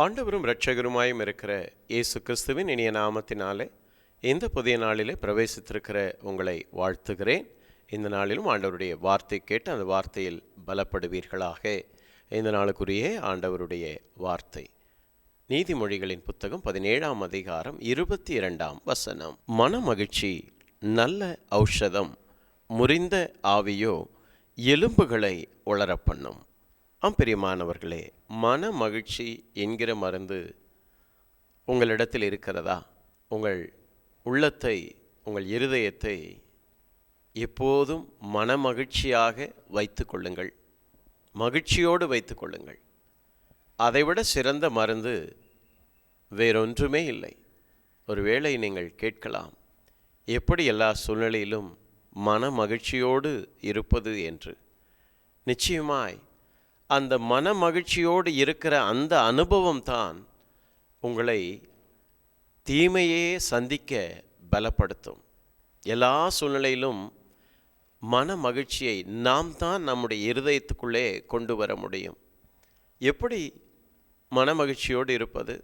ஆண்டவரும் இரட்சகருமாயும் இருக்கிற இயேசு கிறிஸ்துவின் இனிய நாமத்தினாலே இந்த புதிய நாளிலே பிரவேசித்திருக்கிற உங்களை வாழ்த்துகிறேன். இந்த நாளிலும் ஆண்டவருடைய வார்த்தை கேட்டு அந்த வார்த்தையில் பலப்படுவீர்களாக. இந்த நாளுக்குரிய ஆண்டவருடைய வார்த்தை. நீதிமொழிகளின் புத்தகம் பதினேழாம் அதிகாரம் இருபத்தி இரண்டாம் வசனம். மன மகிழ்ச்சி நல்ல ஔஷதம் முறிந்த ஆவியோ எலும்புகளை உளரப்பண்ணும் பண்ணும் மன மகிழ்ச்சி என்கிற மருந்து உங்களிடத்தில் இருக்கிறதா? உங்கள் உள்ளத்தை உங்கள் இருதயத்தை எப்போதும் மன மகிழ்ச்சியாக வைத்து கொள்ளுங்கள். மகிழ்ச்சியோடு வைத்து கொள்ளுங்கள். அதைவிட சிறந்த மருந்து வேறொன்றுமே இல்லை. ஒருவேளை நீங்கள் கேட்கலாம் எப்படி எல்லா சூழ்நிலையிலும் மன மகிழ்ச்சியோடு இருப்பது? என்று. நிச்சயமாய் அந்த மன மகிழ்ச்சியோடு இருக்கிற அந்த அனுபவம் தான் உங்களை தீமையே சந்திக்க பலப்படுத்தும். எல்லா சூழ்நிலையிலும் மன மகிழ்ச்சியை நாம் தான் நம்முடைய இருதயத்துக்குள்ளே கொண்டு வர முடியும். எப்படி மன மகிழ்ச்சியோடு இருப்பது?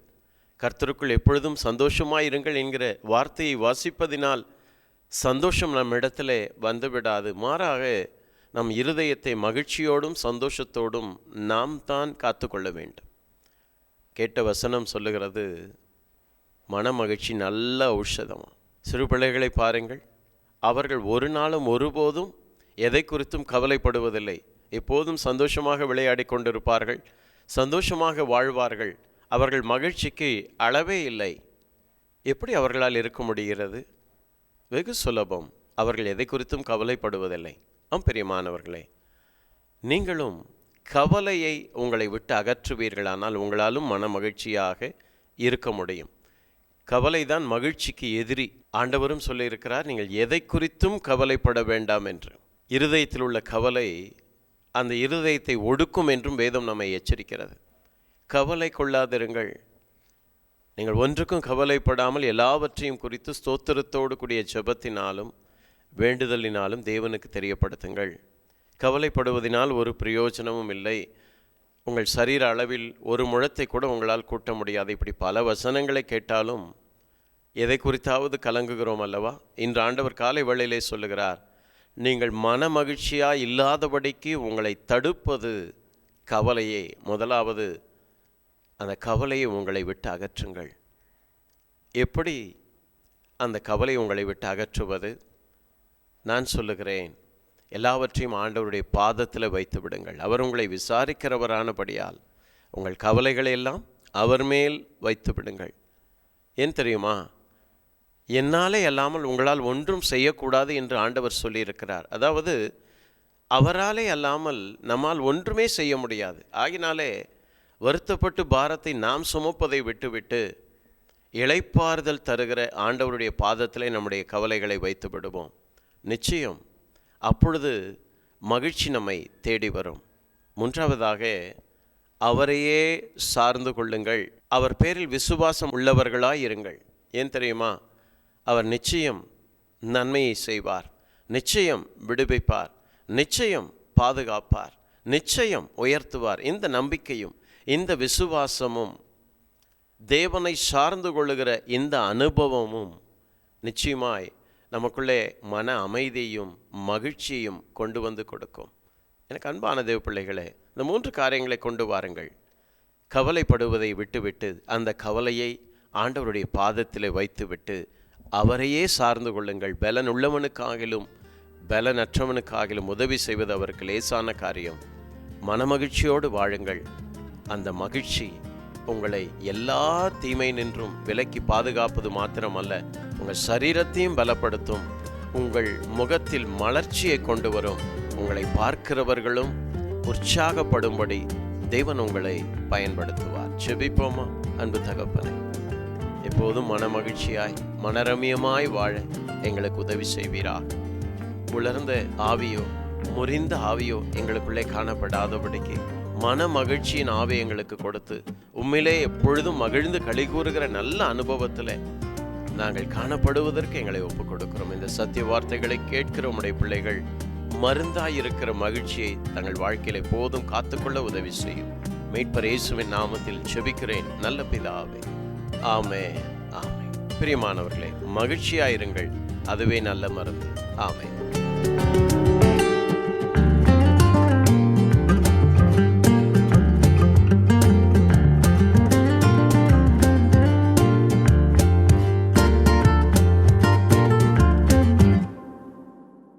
கர்த்தருக்குள் எப்பொழுதும் சந்தோஷமாய் இருங்கள் என்கிற வார்த்தையை வாசிப்பதினால் சந்தோஷம் நம்மிடத்தில் இடத்துல வந்துவிடாது. மாறாக நம் இருதயத்தை மகிழ்ச்சியோடும் சந்தோஷத்தோடும் நாம் தான் காத்துக்கொள்ள வேண்டும். கேட்ட வசனம் சொல்லுகிறது மன மகிழ்ச்சி நல்ல ஔஷதமாக சிறு பிள்ளைகளை பாருங்கள். அவர்கள் ஒரு நாளும் ஒருபோதும் எதை குறித்தும் கவலைப்படுவதில்லை. எப்போதும் சந்தோஷமாக விளையாடி கொண்டிருப்பார்கள். சந்தோஷமாக வாழ்வார்கள். அவர்கள் மகிழ்ச்சிக்கு அளவே இல்லை. எப்படி அவர்களால் இருக்க முடிகிறது? வெகு சுலபம். அவர்கள் எதை குறித்தும் கவலைப்படுவதில்லை. ஆம் பிரியமானவர்களே நீங்களும் கவலையை உங்களை விட்டு அகற்றுவீர்களானால் உங்களாலும் மன மகிழ்ச்சியாக இருக்க முடியும். கவலை தான் மகிழ்ச்சிக்கு எதிரி. ஆண்டவரும் சொல்லியிருக்கிறார் நீங்கள் எதை குறித்தும் கவலைப்பட வேண்டாம் என்று. இருதயத்தில் உள்ள கவலை அந்த இருதயத்தை ஒடுக்கும் என்றும் வேதம் நம்மை எச்சரிக்கிறது. கவலை கொள்ளாதிருங்கள். நீங்கள் ஒன்றுக்கும் கவலைப்படாமல் எல்லாவற்றையும் குறித்து ஸ்தோத்திரத்தோடு கூடிய ஜெபத்தினாலும் வேண்டுதலினாலும் தேவனுக்கு தெரியப்படுத்துங்கள். கவலைப்படுவதனால் ஒரு பிரயோஜனமும் இல்லை. உங்கள் சரீர அளவில் ஒரு முழத்தை கூட உங்களால் கூட்ட முடியாது. இப்படி பல வசனங்களை கேட்டாலும் எதை குறித்தாவது கலங்குகிறோம் அல்லவா? இன்று ஆண்டவர் காலை வேளையிலே சொல்லுகிறார் நீங்கள் மன மகிழ்ச்சியாக இல்லாதபடிக்கு உங்களை தடுப்பது கவலையே. முதலாவது அந்த கவலையை உங்களை விட்டு அகற்றுங்கள். எப்படி அந்த கவலை உங்களை விட்டு அகற்றுவது? நான் சொல்லுகிறேன் எல்லாவற்றையும் ஆண்டவருடைய பாதத்தில் வைத்து விடுங்கள். அவர் உங்களை விசாரிக்கிறவரானபடியால் உங்கள் கவலைகளை எல்லாம் அவர் மேல் வைத்து விடுங்கள். ஏன் தெரியுமா? என்னாலே அல்லாமல் உங்களால் ஒன்றும் செய்யக்கூடாது என்று ஆண்டவர் சொல்லியிருக்கிறார். அதாவது அவராலே அல்லாமல் நம்மால் ஒன்றுமே செய்ய முடியாது. ஆகினாலே வருத்தப்பட்டு பாரத்தை நாம் சுமப்பதை விட்டுவிட்டு இளைப்பாறுதல் தருகிற ஆண்டவருடைய பாதத்திலே நம்முடைய கவலைகளை வைத்து விடுவோம். நிச்சயம். அப்பொழுது மகிழ்ச்சி நம்மை தேடி வரும். மூன்றாவதாக அவரையே சார்ந்து கொள்ளுங்கள். அவர் பேரில் விசுவாசம் உள்ளவர்களாய் இருங்கள். ஏன் தெரியுமா? அவர் நிச்சயம் நன்மையை செய்வார். நிச்சயம் விடுவிப்பார். நிச்சயம் பாதுகாப்பார். நிச்சயம் உயர்த்துவார். இந்த நம்பிக்கையும் இந்த விசுவாசமும் தேவனை சார்ந்து கொள்ளுகிற இந்த அனுபவமும் நிச்சயமாய் நமக்குள்ளே மன அமைதியையும் மகிழ்ச்சியையும் கொண்டு வந்து கொடுக்கும். எனக்கு அன்பான தேவ பிள்ளைகளே இந்த மூன்று காரியங்களை கொண்டு வாருங்கள். கவலைப்படுவதை விட்டுவிட்டு அந்த கவலையை ஆண்டவருடைய பாதத்தில் வைத்துவிட்டு அவரையே சார்ந்து கொள்ளுங்கள். பலன் உள்ளவனுக்காகிலும் பலனற்றவனுக்காகிலும் உதவி செய்வது அவருக்கு லேசான காரியம். மனமகிழ்ச்சியோடு வாழுங்கள். அந்த மகிழ்ச்சி உங்களை எல்லா தீமை நின்றும் விலக்கி பாதுகாப்பது மாத்திரமல்ல உங்கள் சரீரத்தையும் பலப்படுத்தும். உங்கள் முகத்தில் மலர்ச்சியை கொண்டு வரும். உங்களை பார்க்கிறவர்களும் உற்சாகப்படும்படி தேவன் உங்களை பயன்படுத்துவார். செபிப்போமா அன்பு தகப்பனை. எப்போதும் மன மகிழ்ச்சியாய் மனரமியமாய் வாழ எங்களுக்கு உதவி செய்வீரா உலர்ந்த ஆவியோ முறிந்த ஆவியோ எங்களுக்குள்ளே காணப்படாதபடிக்கு மன மகிழ்ச்சியின் ஆவி எங்களுக்கு கொடுத்து உண்மையிலே எப்பொழுதும் மகிழ்ந்து களி கூறுகிற நல்ல அனுபவத்தில் நாங்கள் காணப்படுவதற்கு எங்களை ஒப்புக் கொடுக்கிறோம் இந்த சத்திய வார்த்தைகளை கேட்கிற உடைய பிள்ளைகள். மருந்தாயிருக்கிற மகிழ்ச்சியை தங்கள் வாழ்க்கையில போதும் காத்துக்கொள்ள உதவி செய்யும். மீட்பர் இயேசுவின் நாமத்தில் செபிக்கிறேன் நல்ல பிதாவே. ஆமே ஆமே பிரியமானவர்களே மகிழ்ச்சியாயிருங்கள். அதுவே நல்ல மருந்து. ஆமே